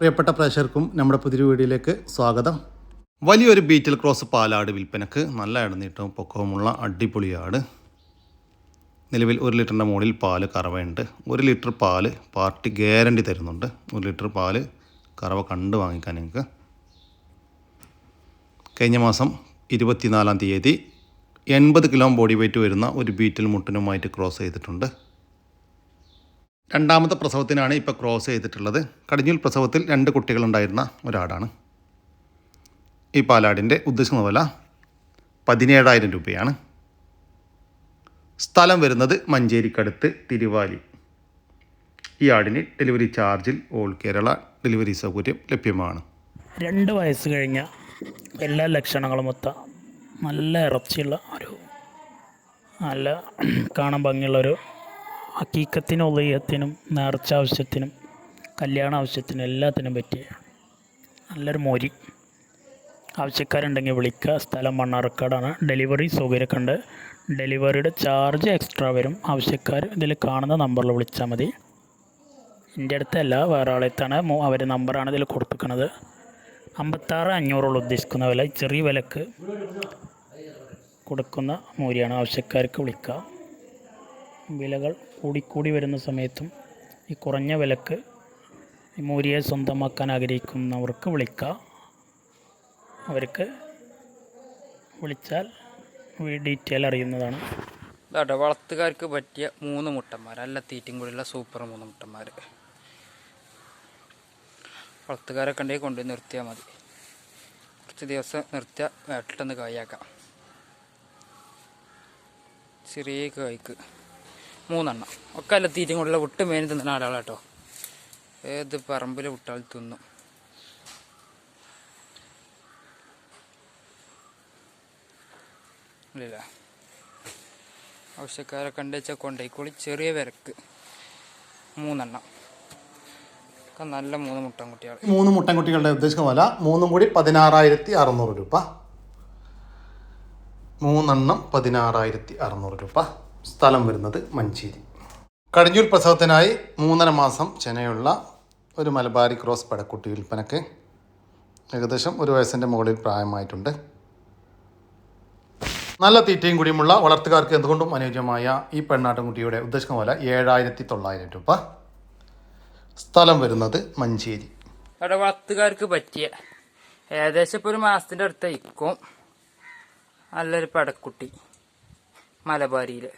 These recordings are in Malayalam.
പ്രിയപ്പെട്ട പ്രേക്ഷകർക്കും നമ്മുടെ പുതിയൊരു വീഡിയോയിലേക്ക് സ്വാഗതം. വലിയൊരു ബീറ്റിൽ ക്രോസ് പാലാട് വിൽപ്പനക്ക് നല്ല ഇടനീട്ടവും പൊക്കവുമുള്ള അടിപൊളി ആട്. നിലവിൽ ഒരു ലിറ്ററിന്റെ മുകളിൽ പാൽ കറവയുണ്ട്. ഒരു ലിറ്റർ പാൽ പാർട്ടി ഗ്യാരണ്ടി തരുന്നുണ്ട്. ഒരു ലിറ്റർ പാൽ കറവ കണ്ട് വാങ്ങിക്കാൻ നിങ്ങൾക്ക്. കഴിഞ്ഞ മാസം ഇരുപത്തിനാലാം തീയതി എൺപത് കിലോ ബോഡി വെയിറ്റ് വരുന്ന ഒരു ബീറ്റിൽ മുട്ടനുമായിട്ട് ക്രോസ് ചെയ്തിട്ടുണ്ട്. രണ്ടാമത്തെ പ്രസവത്തിനാണ് ഇപ്പോൾ ക്രോസ് ചെയ്തിട്ടുള്ളത്. കടിഞ്ഞൂൽ പ്രസവത്തിൽ രണ്ട് കുട്ടികളുണ്ടായിരുന്ന ഒരാടാണ്. ഈ പാലാടിന്റെ ഉദ്ദേശിക്കുന്ന വില പതിനേഴായിരം രൂപയാണ്. സ്ഥലം വരുന്നത് മഞ്ചേരിക്കടുത്ത് തിരുവാലി. ഈ ആടിന് ഡെലിവറി ചാർജിൽ ഓൾ കേരള ഡെലിവറി സൗകര്യം ലഭ്യമാണ്. രണ്ട് വയസ്സ് കഴിഞ്ഞ എല്ലാ ലക്ഷണങ്ങളും ഒത്ത നല്ല ഇറച്ചിയുള്ള ഒരു നല്ല കാണാൻ ഭംഗിയുള്ളൊരു അക്കീക്കത്തിനും ഉദയത്തിനും നേർച്ച ആവശ്യത്തിനും കല്യാണ ആവശ്യത്തിനും എല്ലാത്തിനും പറ്റിയ നല്ലൊരു മോരി. ആവശ്യക്കാരുണ്ടെങ്കിൽ വിളിക്കുക. സ്ഥലം മണ്ണാർക്കാടാണ്. ഡെലിവറി സൗകര്യമൊക്കെ ഡെലിവറിയുടെ ചാർജ് എക്സ്ട്രാ വരും. ആവശ്യക്കാർ ഇതിൽ കാണുന്ന നമ്പറിൽ വിളിച്ചാൽ മതി. എന്റെ അടുത്തല്ല വേറെ ആളെത്താണ്. അവർ നമ്പറാണ് ഇതിൽ കൊടുത്തിരിക്കുന്നത് അമ്പത്താറ് അഞ്ഞൂറുള്ള ഉദ്ദേശിക്കുന്ന വില. ചെറിയ വിലക്ക് കൊടുക്കുന്ന മൂരിയാണ്. ആവശ്യക്കാർക്ക് വിളിക്കുക വിലകൾ കൂടിക്കൂടി വരുന്ന സമയത്തും ഈ കുറഞ്ഞ വിലക്ക് മൂരിയെ സ്വന്തമാക്കാൻ ആഗ്രഹിക്കുന്നവർക്ക് വിളിക്കുക അവർക്ക് വിളിച്ചാൽ ഡീറ്റെയിൽ അറിയുന്നതാണ്. ഇതാട്ടെ വളർത്തുകാർക്ക് പറ്റിയ മൂന്ന് മുട്ടന്മാർ അല്ല തീറ്റയും കൂടിയുള്ള സൂപ്പർ മൂന്ന് മുട്ടന്മാർ. വളർത്തുകാരൊക്കെ ഉണ്ടെങ്കിൽ കൊണ്ടുപോയി നിർത്തിയാൽ മതി. കുറച്ച് ദിവസം നിർത്തിയാൽ വേട്ടിട്ടൊന്ന് കായാക്കാം. ചെറിയ കായ്ക്ക്. മൂന്നെണ്ണം. ഒക്കെ അല്ല തീറ്റയും കൊണ്ടുള്ള വിട്ട് മേനി തിന്നുന്ന ആളുകളാട്ടോ ഏത് പറമ്പിൽ വിട്ടാൽ തിന്നും. ഇല്ല. ആവശ്യക്കാരെ കണ്ടുവച്ചാൽ കൊണ്ടേക്കോളി ചെറിയ വിരക്ക്. മൂന്നെണ്ണം. ഒക്കെ നല്ല മൂന്ന് മുട്ടൻ കുട്ടികൾ മൂന്ന് മുട്ടൻകുട്ടികളുടെ ഉദ്ദേശിക്കുന്ന വില മൂന്നും കൂടി പതിനാറായിരത്തി അറുന്നൂറ് രൂപ. മൂന്നെണ്ണം പതിനാറായിരത്തി അറുന്നൂറ് രൂപ. സ്ഥലം വരുന്നത് മഞ്ചേരി. കടിഞ്ഞൂൽ പ്രസവത്തിനായി മൂന്നര മാസം ചെനയുള്ള ഒരു മലബാരി ക്രോസ് പടക്കുട്ടി വിൽപ്പനക്ക് ഏകദേശം ഒരു വയസ്സിന്റെ മുകളിൽ പ്രായമായിട്ടുണ്ട്. നല്ല തീറ്റയും കൂടിയുമുള്ള വളർത്തുകാർക്ക് എന്തുകൊണ്ടും അനുയോജ്യമായ ഈ പെണ്ണാട്ടുംകുട്ടിയുടെ ഉദ്ദേശിക്കുന്ന പോലെ ഏഴായിരത്തി തൊള്ളായിരം രൂപ സ്ഥലം വരുന്നത് മഞ്ചേരി. അവിടെ വളർത്തുകാർക്ക് പറ്റിയ ഏകദേശം ഇപ്പോൾ ഒരു മാസത്തിന്റെ അടുത്തായിരിക്കും. നല്ലൊരു പടക്കുട്ടി മലബാരിയിൽ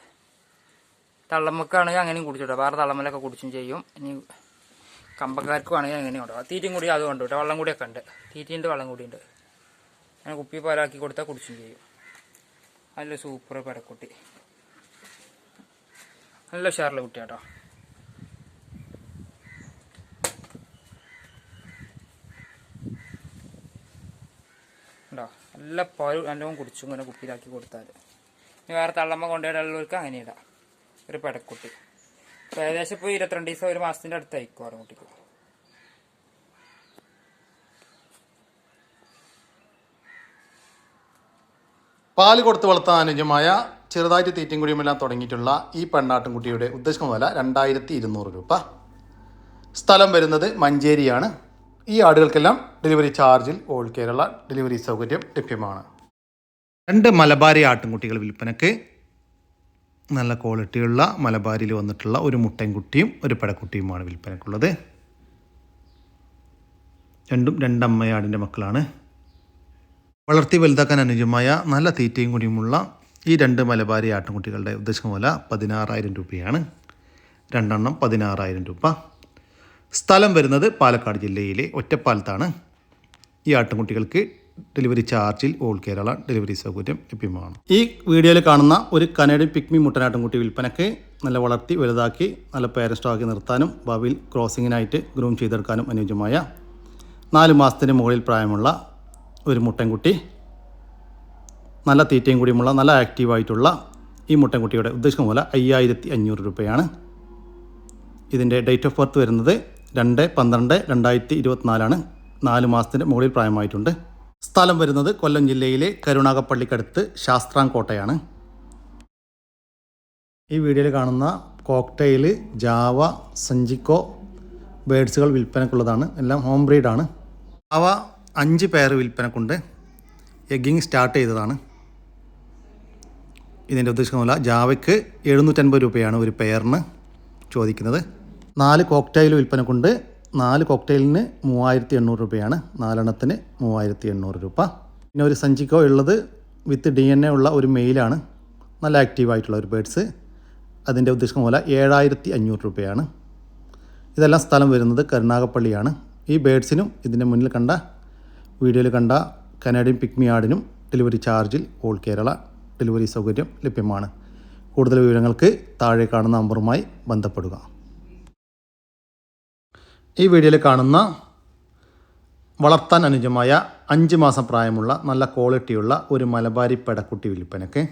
തള്ളമ്മക്കാണെങ്കിൽ അങ്ങനെയും കുടിച്ചോട്ടെ വേറെ തള്ളമ്മലൊക്കെ കുടിച്ചും ചെയ്യും. ഇനി കമ്പക്കാർക്ക് വേണമെങ്കിൽ അങ്ങനെയും കൊണ്ടുപോകാം തീറ്റയും കൂടി അത് കൊണ്ടുപോട്ടെ വെള്ളം കൂടിയൊക്കെ ഉണ്ട്. തീറ്റയുണ്ട് വെള്ളം കൂടിയുണ്ട് അങ്ങനെ കുപ്പി പാലാക്കി കൊടുത്താൽ കുടിച്ചും ചെയ്യും. നല്ല സൂപ്പർ പരക്കുട്ടി. നല്ല ഉഷാറുള്ള കുട്ടിയാട്ടോ ഉണ്ടോ? നല്ല പാൽ നല്ലോണം കുടിച്ചു ഇങ്ങനെ കുപ്പിയിലാക്കി കൊടുത്താൽ. ഇനി വേറെ തള്ളമ്മ കൊണ്ടുപോയിട്ടുള്ളവർക്ക് അങ്ങനെ ഇടാം. ഒരു പെടക്കുട്ടി. ഇപ്പൊ ഏകദേശം ഇപ്പോൾ ഇരുപത്തിരണ്ട് ദിവസം ഒരു മാസത്തിന്റെ അടുത്തായിരിക്കും ആറുകുട്ടിക്ക് കുട്ടിക്ക് പാൽ കൊടുത്ത് വളർത്താൻ അനുജമായ ചെറുതായിട്ട് തീറ്റയും കുടിയുമെല്ലാം തുടങ്ങിയിട്ടുള്ള ഈ പെണ്ണാട്ടുംകുട്ടിയുടെ ഉദ്ദേശിക്കുന്ന വില രണ്ടായിരത്തി ഇരുന്നൂറ് രൂപ. സ്ഥലം വരുന്നത് മഞ്ചേരിയാണ്. ഈ ആടുകൾക്കെല്ലാം ഡെലിവറി ചാർജിൽ ഓൾ കേരള ഡെലിവറി സൗകര്യം ലഭ്യമാണ്. രണ്ട് മലബാരി ആട്ടിൻകുട്ടികൾ വിൽപ്പനക്ക് നല്ല ക്വാളിറ്റിയുള്ള മലബാരിൽ വന്നിട്ടുള്ള ഒരു മുട്ടൻകുട്ടിയും ഒരു പടക്കുട്ടിയുമാണ് വിൽപ്പനക്കുള്ളത്. രണ്ടും രണ്ടമ്മയാടിന്റെ മക്കളാണ്. വളർത്തി വലുതാക്കാൻ അനുയോജ്യമായ നല്ല തീറ്റയും കൂടിയുമുള്ള ഈ രണ്ട് മലബാരി ആട്ടിൻകുട്ടികളുടെ ഉദ്ദേശം വില പതിനാറായിരം രൂപയാണ്. രണ്ടെണ്ണം പതിനാറായിരം രൂപ. സ്ഥലം വരുന്നത് പാലക്കാട് ജില്ലയിലെ ഒറ്റപ്പാലത്താണ്. ഈ ആട്ടിൻകുട്ടികൾക്ക് ഡെലിവറി ചാർജിൽ ഓൾ കേരള ഡെലിവറി സൗകര്യം ലഭ്യമാണ്. ഈ വീഡിയോയിൽ കാണുന്ന ഒരു കനേഡിയൻ പിക്മി മുട്ടനാട്ടിൻകുട്ടി വിൽപ്പനയ്ക്ക് നല്ല വളർത്തി വലുതാക്കി നല്ല പേരസ്റ്റാക്കി നിർത്താനും ഭാവിയിൽ ക്രോസിങ്ങിനായിട്ട് ഗ്രൂം ചെയ്തെടുക്കാനും അനുയോജ്യമായ നാല് മാസത്തിന് മുകളിൽ പ്രായമുള്ള ഒരു മുട്ടൻകുട്ടി നല്ല തീറ്റയും കൂടിയുമുള്ള നല്ല ആക്റ്റീവായിട്ടുള്ള ഈ മുട്ടൻകുട്ടിയുടെ ഉദ്ദേശിക്കുന്ന പോലെ അയ്യായിരത്തി അഞ്ഞൂറ് രൂപയാണ്. ഇതിന്റെ ഡേറ്റ് ഓഫ് ബർത്ത് വരുന്നത് രണ്ട് പന്ത്രണ്ട് രണ്ടായിരത്തി ഇരുപത്തിനാലാണ് നാല് മാസത്തിന്റെ മുകളിൽ പ്രായമായിട്ടുണ്ട്. സ്ഥലം വരുന്നത് കൊല്ലം ജില്ലയിലെ കരുണാകപ്പള്ളിക്കടുത്ത് ശാസ്ത്രാംകോട്ടയാണ് ഈ വീഡിയോയിൽ കാണുന്ന കോക്ടെയിൽ ജാവ സഞ്ചിക്കോ ബേഡ്സുകൾ വിൽപ്പനക്കുള്ളതാണ്. എല്ലാം ഹോം ബ്രീഡാണ്. അവ അഞ്ച് പേർ വിൽപ്പനക്കുണ്ട്. എഗ്ഗിങ് സ്റ്റാർട്ട് ചെയ്തതാണ്. ഇതിന്റെ ഉദ്ദേശിക്കുന്നില്ല ജാവയ്ക്ക് എഴുന്നൂറ്റൻപത് രൂപയാണ് ഒരു പെയറിന് ചോദിക്കുന്നത്. നാല് കോക്ടൈൽ വിൽപ്പനക്കുണ്ട്. നാല് കോക്ടെയിലിന് മൂവായിരത്തി എണ്ണൂറ് രൂപയാണ്. നാലെണ്ണത്തിന് മൂവായിരത്തി എണ്ണൂറ് രൂപ. പിന്നെ ഒരു സഞ്ചിക്കോ ഉള്ളത് വിത്ത് ഡി എൻ എ ഉള്ള ഒരു മെയിലാണ്. നല്ല ആക്റ്റീവായിട്ടുള്ള ഒരു ബേഡ്സ് അതിന്റെ ഉദ്ദേശം പോലെ ഏഴായിരത്തി അഞ്ഞൂറ് രൂപയാണ്. ഇതെല്ലാം സ്ഥലം വരുന്നത് കരുണാകപ്പള്ളിയാണ് ഈ ബേഡ്സിനും ഇതിന്റെ മുന്നിൽ കണ്ട വീഡിയോയിൽ കണ്ട കനേഡിയൻ പിക്മി ആടിനും ഡെലിവറി ചാർജിൽ ഓൾ കേരള ഡെലിവറി സൗകര്യം ലഭ്യമാണ്. കൂടുതൽ വിവരങ്ങൾക്ക് താഴെ കാണുന്ന നമ്പറുമായി ബന്ധപ്പെടുക. ഈ വീഡിയോയിൽ കാണുന്ന വളർത്താൻ അനുജമായ അഞ്ച് മാസം പ്രായമുള്ള നല്ല ക്വാളിറ്റിയുള്ള ഒരു മലബാരി പെടക്കുട്ടി വിൽപ്പനയ്ക്ക്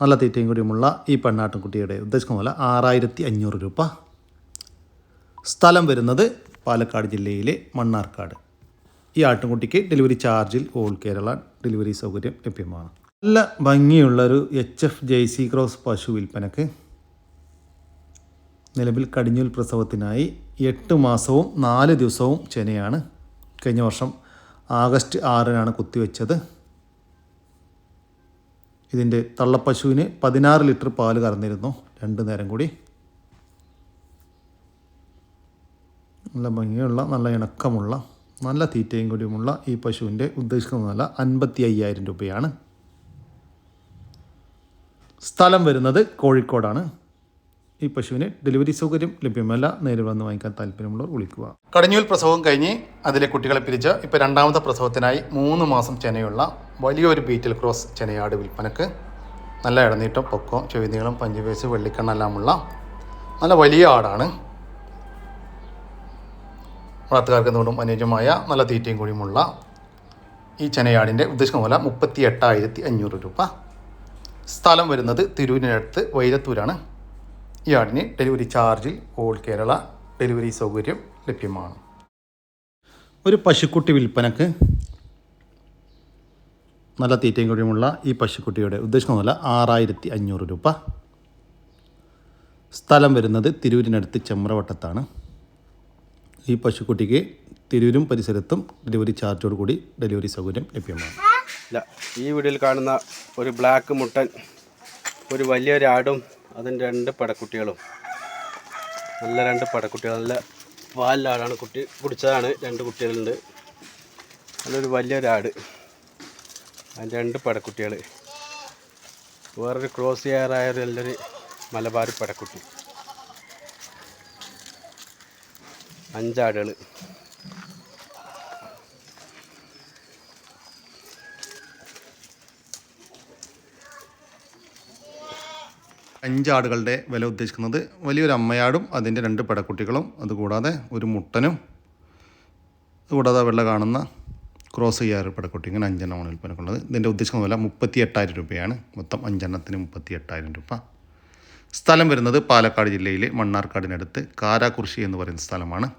നല്ല തീറ്റയും കൂടിയുമുള്ള ഈ പെണ്ണാട്ടുംകുട്ടിയുടെ ഉദ്ദേശിക്കുന്ന പോലെ ആറായിരത്തി അഞ്ഞൂറ് രൂപ. സ്ഥലം വരുന്നത് പാലക്കാട് ജില്ലയിലെ മണ്ണാർക്കാട്. ഈ ആട്ടുംകുട്ടിക്ക് ഡെലിവറി ചാർജിൽ ഓൾ കേരള ഡെലിവറി സൗകര്യം ലഭ്യമാണ്. നല്ല ഭംഗിയുള്ളൊരു എച്ച് എഫ് ജെയ്സി ക്രോസ് പശു വിൽപ്പനക്ക് നിലവിൽ കടിഞ്ഞൂൽ പ്രസവത്തിനായി എട്ട് മാസവും നാല് ദിവസവും ചെനയാണ് കഴിഞ്ഞ വർഷം ആഗസ്റ്റ് ആറിനാണ് കുത്തിവെച്ചത്. ഇതിന്റെ തള്ളപ്പശുവിന് പതിനാറ് ലിറ്റർ പാൽ കറന്നിരുന്നു രണ്ട് നേരം കൂടി. നല്ല ഭംഗിയുള്ള നല്ല ഇണക്കമുള്ള നല്ല തീറ്റയും കൂടിയുമുള്ള ഈ പശുവിന്റെ ഉദ്ദേശിക്കുന്ന നില അൻപത്തി അയ്യായിരം രൂപയാണ്. സ്ഥലം വരുന്നത് കോഴിക്കോടാണ്. ഈ പശുവിന് ഡെലിവറി സൗകര്യം ലഭ്യമല്ല. നേരിൽ വന്ന് വാങ്ങിക്കാൻ താല്പര്യമുള്ളവർ വിളിക്കുക. കടഞ്ഞൂൽ പ്രസവം കഴിഞ്ഞ് അതിലെ കുട്ടികളെ പിരിച്ച് ഇപ്പോൾ രണ്ടാമത്തെ പ്രസവത്തിനായി മൂന്ന് മാസം ചെനയുള്ള വലിയൊരു ബീറ്റൽ ക്രോസ് ചെനയാട് വിൽപ്പനക്ക് നല്ല ഇടനീട്ടം പൊക്കോ ചെവിനീളം പഞ്ചുവേസ് വെള്ളിക്കണ്ണെല്ലാമുള്ള നല്ല വലിയ ആടാണ്. വളർത്തുകാർക്ക് എന്തുകൊണ്ടും അനുയോജ്യമായ നല്ല തീറ്റയും കൂടിയുമുള്ള ഈ ചെനയാടിന്റെ ഉദ്ദേശം പോലെ മുപ്പത്തി എട്ടായിരത്തി അഞ്ഞൂറ് രൂപ. സ്ഥലം വരുന്നത് തിരൂരിനടുത്ത് വൈരത്തൂരാണ്. ഈ ആടിന് ഡെലിവറി ചാർജിൽ ഓൾ കേരള ഡെലിവറി സൗകര്യം ലഭ്യമാണ്. ഒരു പശുക്കുട്ടി വിൽപ്പനക്ക് നല്ല തീറ്റയും കൂടിയുമുള്ള ഈ പശുക്കുട്ടിയുടെ ഉദ്ദേശിക്കുന്നതല്ല ആറായിരത്തി അഞ്ഞൂറ് രൂപ. സ്ഥലം വരുന്നത് തിരൂരിനടുത്ത് ചെമ്രവട്ടത്താണ് ഈ പശുക്കുട്ടിക്ക് തിരൂരും പരിസരത്തും ഡെലിവറി ചാർജോട് കൂടി ഡെലിവറി സൗകര്യം ലഭ്യമാണ്. ഇല്ല ഈ വീഡിയോയിൽ കാണുന്ന ഒരു ബ്ലാക്ക് മുട്ടൻ ഒരു വലിയൊരു അതിന്റെ രണ്ട് പടക്കുട്ടികളും. നല്ല രണ്ട് പടക്കുട്ടികൾ നല്ല പാലിലാടാണ് കുട്ടി കുടിച്ചതാണ് രണ്ട് കുട്ടികളുണ്ട്. നല്ലൊരു വലിയൊരാട്. അതിന്റെ രണ്ട് പടക്കുട്ടികൾ വേറൊരു ക്രോസ് ചെയ്യാറായ ഒരു നല്ലൊരു മലബാർ പടക്കുട്ടി. അഞ്ചാടുകൾ അഞ്ചാടുകളുടെ വില ഉദ്ദേശിക്കുന്നത് വലിയൊരു അമ്മയാടും അതിന്റെ രണ്ട് പെടക്കുട്ടികളും അതുകൂടാതെ ഒരു മുട്ടനും അതുകൂടാതെ വെള്ള കാണുന്ന ക്രോസ് ചെയ്യാറ് പെടക്കുട്ടി ഇങ്ങനെ അഞ്ചെണ്ണമാണ് വിൽപ്പനക്കുള്ളത്. ഇതിന്റെ ഉദ്ദേശിക്കുന്ന വില മുപ്പത്തി എട്ടായിരം രൂപയാണ്. മൊത്തം അഞ്ചെണ്ണത്തിന് മുപ്പത്തി എട്ടായിരം രൂപ. സ്ഥലം വരുന്നത് പാലക്കാട് ജില്ലയിലെ മണ്ണാർക്കാടിനടുത്ത് കാരാകുർശി എന്ന് പറയുന്ന സ്ഥലമാണ്.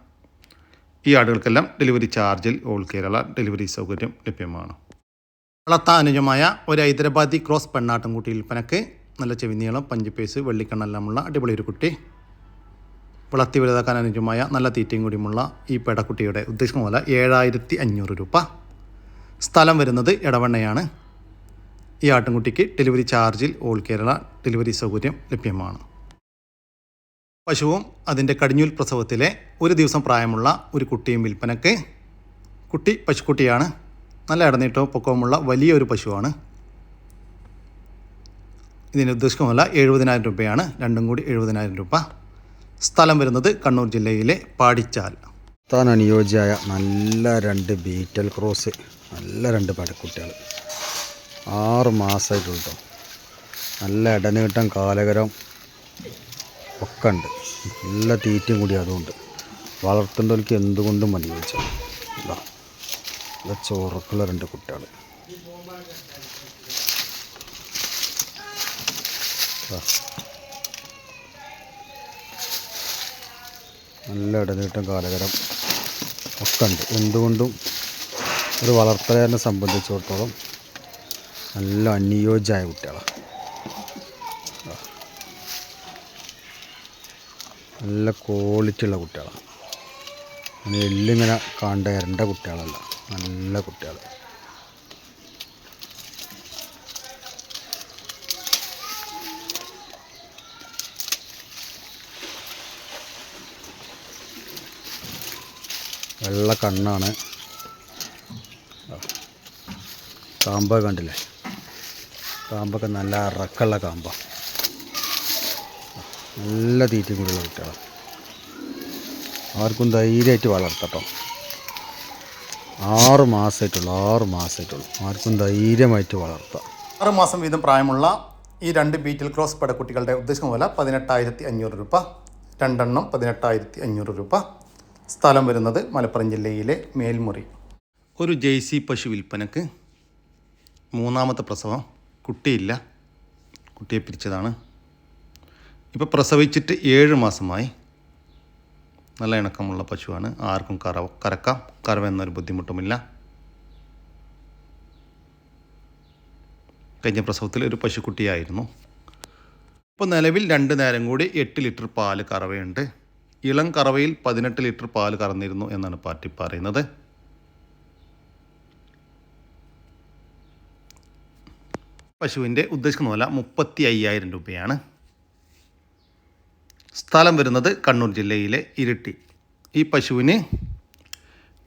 ഈ ആടുകൾക്കെല്ലാം ഡെലിവറി ചാർജിൽ ഓൾ കേരള ഡെലിവറി സൗകര്യം ലഭ്യമാണ്. വളർത്താൻ അനുജമായ ഒരു ഹൈദരാബാദി ക്രോസ് പെണ്ണാട്ടുംകുട്ടി വിൽപ്പനക്ക് നല്ല ചെവിനീളം പഞ്ചുപേസ് വെള്ളിക്കണ്ണെല്ലാമുള്ള അടിപൊളി ഒരു കുട്ടി. വളർത്തി വലുതാക്കാൻ അനുജമായ നല്ല തീറ്റയും കൂടിയുമുള്ള ഈ പെടക്കുട്ടിയുടെ ഉദ്ദേശിക്കുന്ന പോലെ ഏഴായിരത്തി അഞ്ഞൂറ് രൂപ. സ്ഥലം വരുന്നത് ഇടവണ്ണയാണ് ഈ ആട്ടിൻകുട്ടിക്ക് ഡെലിവറി ചാർജിൽ ഓൾ കേരള ഡെലിവറി സൗകര്യം ലഭ്യമാണ്. പശുവും അതിന്റെ കടിഞ്ഞൂൽ പ്രസവത്തിലെ ഒരു ദിവസം പ്രായമുള്ള ഒരു കുട്ടിയും വിൽപ്പനക്ക്. കുട്ടി പശുക്കുട്ടിയാണ്. നല്ല ഇടനീട്ടവും പൊക്കവുമുള്ള വലിയൊരു പശുവാണ്. ഇതിന് ഉദ്ദേശമല്ല എഴുപതിനായിരം രൂപയാണ്. രണ്ടും കൂടി എഴുപതിനായിരം രൂപ. സ്ഥലം വരുന്നത് കണ്ണൂർ ജില്ലയിലെ പാടിച്ചാൽ. താൻ അനുയോജ്യമായ നല്ല രണ്ട് ബീറ്റൽ ക്രോസ് നല്ല രണ്ട് പടക്കുട്ടികൾ. ആറ് മാസമായിട്ടുണ്ടോ നല്ല ഇടനീട്ടം കാലകരം ഒക്കെ ഉണ്ട്. നല്ല തീറ്റയും കൂടി അതുകൊണ്ട്. വളർത്തേണ്ടവർക്ക് എന്തുകൊണ്ടും അനുയോജ്യം ഇതാ ചോറക്കുള്ള രണ്ട് കുട്ടികൾ. നല്ല ഇടനീട്ടം കാലകരം ഒക്കെ ഉണ്ട്. എന്തുകൊണ്ടും ഒരു വളർത്തലേനെ സംബന്ധിച്ചിടത്തോളം നല്ല അനുയോജ്യമായ കുട്ടികളാണ് നല്ല ക്വാളിറ്റി ഉള്ള കുട്ടികളാണ് എല്ലിങ്ങനെ കണ്ട കുട്ടികളല്ല. നല്ല കുട്ടികൾ വെള്ള കണ്ണാണ്. കാമ്പ കണ്ടില്ലേ? കാമ്പൊക്കെ നല്ല അറക്കുള്ള കാമ്പ. നല്ല തീറ്റയും കൂടിയുള്ള കുട്ടികളാണ് ആർക്കും ധൈര്യമായിട്ട് വളർത്തട്ടോ ആറ് മാസമായിട്ടുള്ളൂ ആറ് മാസമായിട്ടുള്ളൂ. ആർക്കും ധൈര്യമായിട്ട് വളർത്താം ആറ് മാസം വീതം പ്രായമുള്ള ഈ രണ്ട് ബീറ്റിൽ ക്രോസ് പടക്കുട്ടികളുടെ ഉദ്ദേശം വില പതിനെട്ടായിരത്തി അഞ്ഞൂറ് രൂപ രണ്ടെണ്ണം പതിനെട്ടായിരത്തി അഞ്ഞൂറ് രൂപ. സ്ഥലം വരുന്നത് മലപ്പുറം ജില്ലയിലെ മേൽമുറി. ഒരു ജെയ്സി പശു വിൽപ്പനക്ക് മൂന്നാമത്തെ പ്രസവം. കുട്ടിയില്ല. കുട്ടിയെ പിരിച്ചതാണ്. ഇപ്പോൾ പ്രസവിച്ചിട്ട് ഏഴ് മാസമായി. നല്ല ഇണക്കമുള്ള പശുവാണ്. ആർക്കും കറ കറക്കാം. കറവെന്നൊരു ബുദ്ധിമുട്ടുമില്ല. കഴിഞ്ഞ പ്രസവത്തിൽ ഒരു പശുക്കുട്ടിയായിരുന്നു. ഇപ്പോൾ നിലവിൽ രണ്ട് നേരം കൂടി എട്ട് ലിറ്റർ പാൽ കറവയുണ്ട്. ഇളം കറവയിൽ പതിനെട്ട് ലിറ്റർ പാൽ കറന്നിരുന്നു എന്നാണ് പാർട്ടി പറയുന്നത്. പശുവിന്റെ ഉദ്ദേശിക്കുന്ന വില മുപ്പത്തി അയ്യായിരം രൂപയാണ്. സ്ഥലം വരുന്നത് കണ്ണൂർ ജില്ലയിലെ ഇരിട്ടി. ഈ പശുവിന്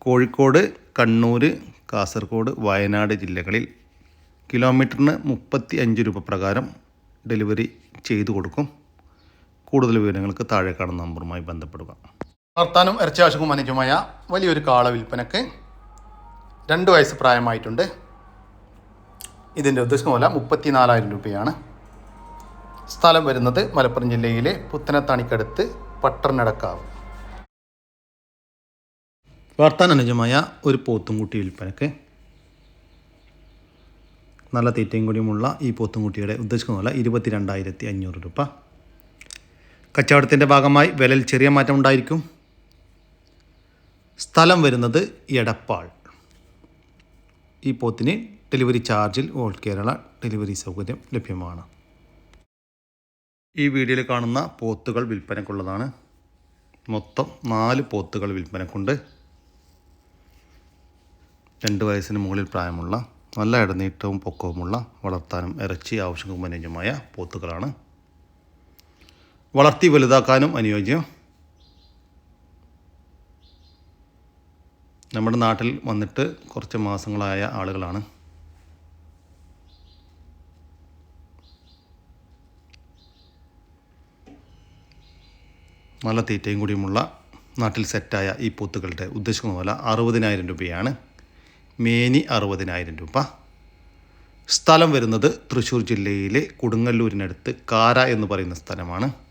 കോഴിക്കോട് കണ്ണൂർ കാസർഗോഡ് വയനാട് ജില്ലകളിൽ കിലോമീറ്ററിന് മുപ്പത്തി അഞ്ച് രൂപ പ്രകാരം ഡെലിവറി ചെയ്തു കൊടുക്കും. കൂടുതൽ വിവരങ്ങൾക്ക് താഴെ കാണുന്ന നമ്പറുമായി ബന്ധപ്പെടുക. വർത്താനം ഇറച്ചി ആവശ്യവും അനുജമായ വലിയൊരു കാള വിൽപ്പനക്ക് രണ്ട് വയസ്സ് പ്രായമായിട്ടുണ്ട്. ഇതിന്റെ ഉദ്ദേശം മൂല മുപ്പത്തി നാലായിരം രൂപയാണ്. സ്ഥലം വരുന്നത് മലപ്പുറം ജില്ലയിലെ പുത്തനത്താണിക്കടുത്ത് പട്ടണടക്കാവ്. വളർത്താൻ അനുജമായ ഒരു പോത്തുംകുട്ടി വിൽപ്പനക്ക്. നല്ല തീറ്റയും കൂടിയുമുള്ള ഈ പോത്തുംകുട്ടിയുടെ ഉദ്ദേശിക്കുന്ന പോലെ ഇരുപത്തി രണ്ടായിരത്തി അഞ്ഞൂറ് രൂപ. കച്ചവടത്തിന്റെ ഭാഗമായി വിലയിൽ ചെറിയ മാറ്റം ഉണ്ടായിരിക്കും. സ്ഥലം വരുന്നത് എടപ്പാൾ. ഈ പോത്തിന് ഡെലിവറി ചാർജിൽ ഓൾ കേരള ഡെലിവറി സൗകര്യം ലഭ്യമാണ്. ഈ വീഡിയോയിൽ കാണുന്ന പോത്തുകൾ വിൽപ്പനക്കുള്ളതാണ്. മൊത്തം നാല് പോത്തുകൾ വിൽപ്പനക്കുണ്ട്. രണ്ട് വയസ്സിന് മുകളിൽ പ്രായമുള്ള നല്ല ഇടനീട്ടവും പൊക്കവുമുള്ള വളർത്താനും ഇറച്ചി ആവശ്യവും അനുയോജ്യമായ പോത്തുകളാണ്. വളർത്തി വലുതാക്കാനും അനുയോജ്യം. നമ്മുടെ നാട്ടിൽ വന്നിട്ട് കുറച്ച് മാസങ്ങളായ ആളുകളാണ്. നല്ല തീറ്റയും കൂടിയുമുള്ള നാട്ടിൽ സെറ്റായ ഈ പോത്തുകളുടെ ഉദ്ദേശിക്കുന്ന പോലെ അറുപതിനായിരം രൂപയാണ്. മേനി അറുപതിനായിരം രൂപ. സ്ഥലം വരുന്നത് തൃശ്ശൂർ ജില്ലയിലെ കൊടുങ്ങല്ലൂരിനടുത്ത് കാര എന്ന് പറയുന്ന സ്ഥലമാണ്.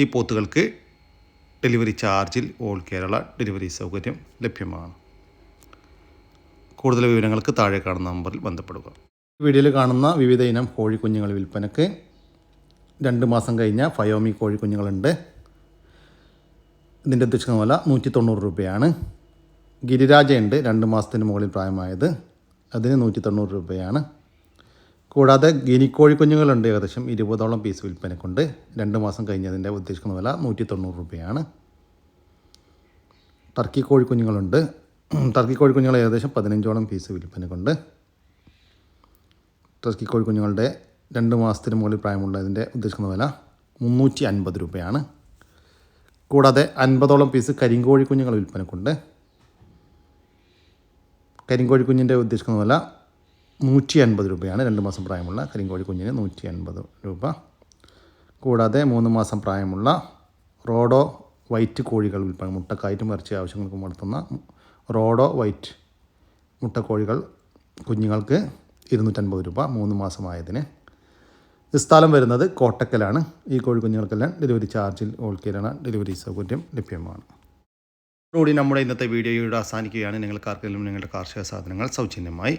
ഈ പോത്തുകൾക്ക് ഡെലിവറി ചാർജിൽ ഓൾ കേരള ഡെലിവറി സൗകര്യം ലഭ്യമാണ്. കൂടുതൽ വിവരങ്ങൾക്ക് താഴെ കാണുന്ന നമ്പറിൽ ബന്ധപ്പെടുക. വീഡിയോയിൽ കാണുന്ന വിവിധ ഇനം കോഴിക്കുഞ്ഞുങ്ങൾ വിൽപ്പനക്ക് രണ്ട് മാസം കഴിഞ്ഞ ഫയോമി കോഴിക്കുഞ്ഞുങ്ങളുണ്ട്. ഇതിന്റെ ഉദ്ദേശിക്കുന്ന വില നൂറ്റി തൊണ്ണൂറ് രൂപയാണ്. ഗിരിരാജയുണ്ട് രണ്ട് മാസത്തിന് മുകളിൽ പ്രായമായത്. അതിന് നൂറ്റി തൊണ്ണൂറ് രൂപയാണ്. കൂടാതെ ഗിനിക്കോഴി കുഞ്ഞുങ്ങളുണ്ട് ഏകദേശം ഇരുപതോളം പീസ് വിൽപ്പനക്കുണ്ട്. രണ്ട് മാസം കഴിഞ്ഞതിന്റെ ഉദ്ദേശിക്കുന്ന വില നൂറ്റി തൊണ്ണൂറ് രൂപയാണ്. ടർക്കി കോഴി കുഞ്ഞുങ്ങളുണ്ട് ടർക്കി കോഴി കുഞ്ഞുങ്ങൾ ഏകദേശം പതിനഞ്ചോളം പീസ് വിൽപ്പനക്കുണ്ട്. ടർക്കി കോഴി കുഞ്ഞുങ്ങളുടെ രണ്ട് മാസത്തിന് മുകളിൽ പ്രായമുള്ളതിന്റെ ഉദ്ദേശിക്കുന്ന വില മുന്നൂറ്റി അൻപത് രൂപയാണ്. കൂടാതെ അൻപതോളം പീസ് കരിങ്കോഴി കുഞ്ഞുങ്ങൾ വിൽപ്പനക്കുണ്ട്. കരിങ്കോഴി കുഞ്ഞിന്റെ ഉദ്ദേശിക്കുന്ന വില നൂറ്റി അൻപത് രൂപയാണ്. രണ്ട് മാസം പ്രായമുള്ള കരിങ്കോഴി കുഞ്ഞിന് നൂറ്റി അൻപത് രൂപ. കൂടാതെ മൂന്ന് മാസം പ്രായമുള്ള റോഡോ വൈറ്റ് കോഴികൾ വിൽപ്പന മുട്ടക്കായിട്ടും ഇറച്ചി ആവശ്യങ്ങൾക്കും വളർത്തുന്ന റോഡോ വൈറ്റ് മുട്ടക്കോഴികൾ കുഞ്ഞുങ്ങൾക്ക് ഇരുന്നൂറ്റൻപത് രൂപ മൂന്ന് മാസമായതിന്. സ്ഥലം വരുന്നത് കോട്ടക്കലാണ്. ഈ കോഴി കുഞ്ഞുങ്ങൾക്കെല്ലാം ഡെലിവറി ചാർജിൽ ഓൾ ഡെലിവറി സൗകര്യം ലഭ്യമാണ്. കൂടി നമ്മുടെ ഇന്നത്തെ വീഡിയോയുടെ അവസാനിക്കുകയാണ്. നിങ്ങൾക്ക് ആർക്കെങ്കിലും നിങ്ങളുടെ കാർഷിക സാധനങ്ങൾ സൗജന്യമായി